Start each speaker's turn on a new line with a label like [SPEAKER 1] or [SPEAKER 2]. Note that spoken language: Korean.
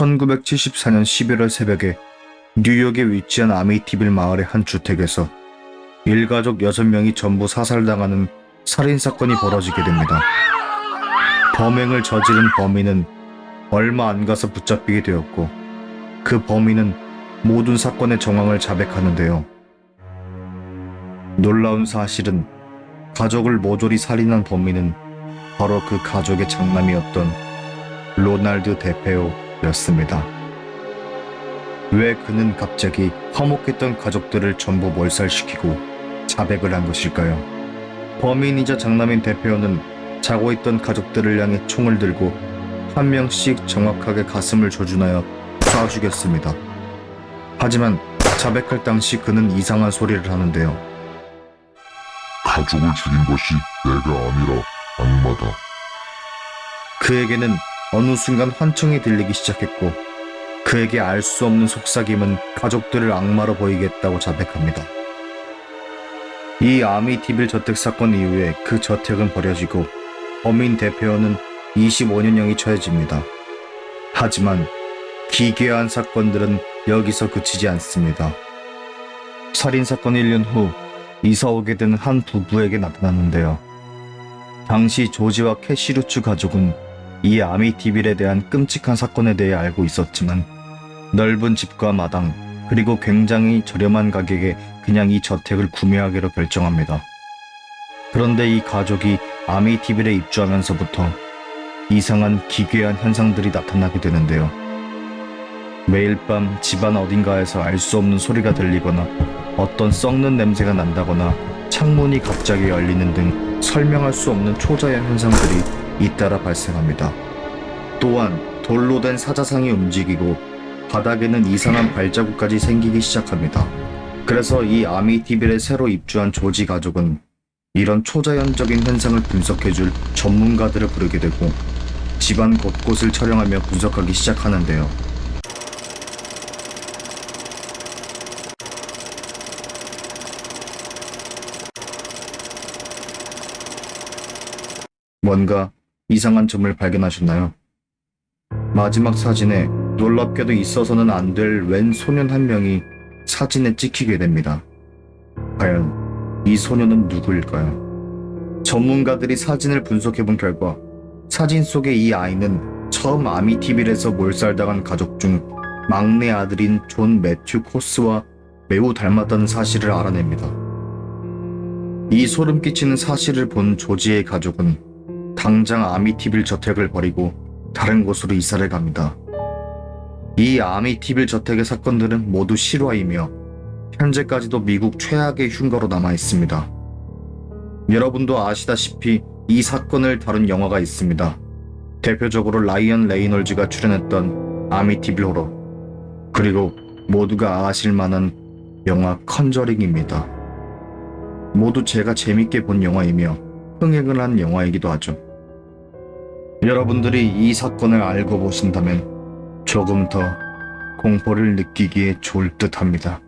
[SPEAKER 1] 1974년 11월 새벽에 뉴욕에 위치한 아미티빌 마을의 한 주택에서 일가족 6명이 전부 사살당하는 살인사건이 벌어지게 됩니다. 범행을 저지른 범인은 얼마 안 가서 붙잡히게 되었고 그 범인은 모든 사건의 정황을 자백하는데요. 놀라운 사실은 가족을 모조리 살인한 범인은 바로 그 가족의 장남이었던 로날드 데페오 였습니다. 왜 그는 갑자기 화목했던 가족들을 전부 몰살시키고 자백을 한 것일까요? 범인이자 장남인 데페오는 자고 있던 가족들을 향해 총을 들고 한 명씩 정확하게 가슴을 조준하여 쏴 죽였습니다. 하지만 자백할 당시 그는 이상한 소리를 하는데요.
[SPEAKER 2] 가족을 죽인 것이 내가 아니라 악마다.
[SPEAKER 1] 그에게는 어느 순간 환청이 들리기 시작했고 그에게 알 수 없는 속삭임은 가족들을 악마로 보이겠다고 자백합니다. 이 아미티빌 저택 사건 이후에 그 저택은 버려지고 범인 대표는 25년형이 처해집니다. 하지만 기괴한 사건들은 여기서 그치지 않습니다. 살인 사건 1년 후 이사 오게 된 한 부부에게 나타났는데요. 당시 조지와 캐시루츠 가족은 이 아미티빌에 대한 끔찍한 사건에 대해 알고 있었지만 넓은 집과 마당 그리고 굉장히 저렴한 가격에 그냥 이 저택을 구매하기로 결정합니다. 그런데 이 가족이 아미티빌에 입주하면서부터 이상한 기괴한 현상들이 나타나게 되는데요. 매일 밤 집안 어딘가에서 알 수 없는 소리가 들리거나 어떤 썩는 냄새가 난다거나 창문이 갑자기 열리는 등 설명할 수 없는 초자연 현상들이 잇따라 발생합니다. 또한 돌로 된 사자상이 움직이고 바닥에는 이상한 발자국까지 생기기 시작합니다. 그래서 이 아미티빌에 새로 입주한 조지 가족은 이런 초자연적인 현상을 분석해줄 전문가들을 부르게 되고 집안 곳곳을 촬영하며 분석하기 시작하는데요. 뭔가 이상한 점을 발견하셨나요? 마지막 사진에 놀랍게도 있어서는 안 될 웬 소년 한 명이 사진에 찍히게 됩니다. 과연 이 소년은 누구일까요? 전문가들이 사진을 분석해 본 결과 사진 속의 이 아이는 처음 아미티빌에서 몰살당한 가족 중 막내 아들인 존 매튜 코스와 매우 닮았다는 사실을 알아냅니다. 이 소름 끼치는 사실을 본 조지의 가족은 당장 아미티빌 저택을 버리고 다른 곳으로 이사를 갑니다. 이 아미티빌 저택의 사건들은 모두 실화이며 현재까지도 미국 최악의 흉가로 남아 있습니다. 여러분도 아시다시피 이 사건을 다룬 영화가 있습니다. 대표적으로 라이언 레이놀즈가 출연했던 아미티빌 호러 그리고 모두가 아실 만한 영화 컨저링입니다. 모두 제가 재밌게 본 영화이며 흥행을 한 영화이기도 하죠. 여러분들이 이 사건을 알고 보신다면 조금 더 공포를 느끼기에 좋을 듯 합니다.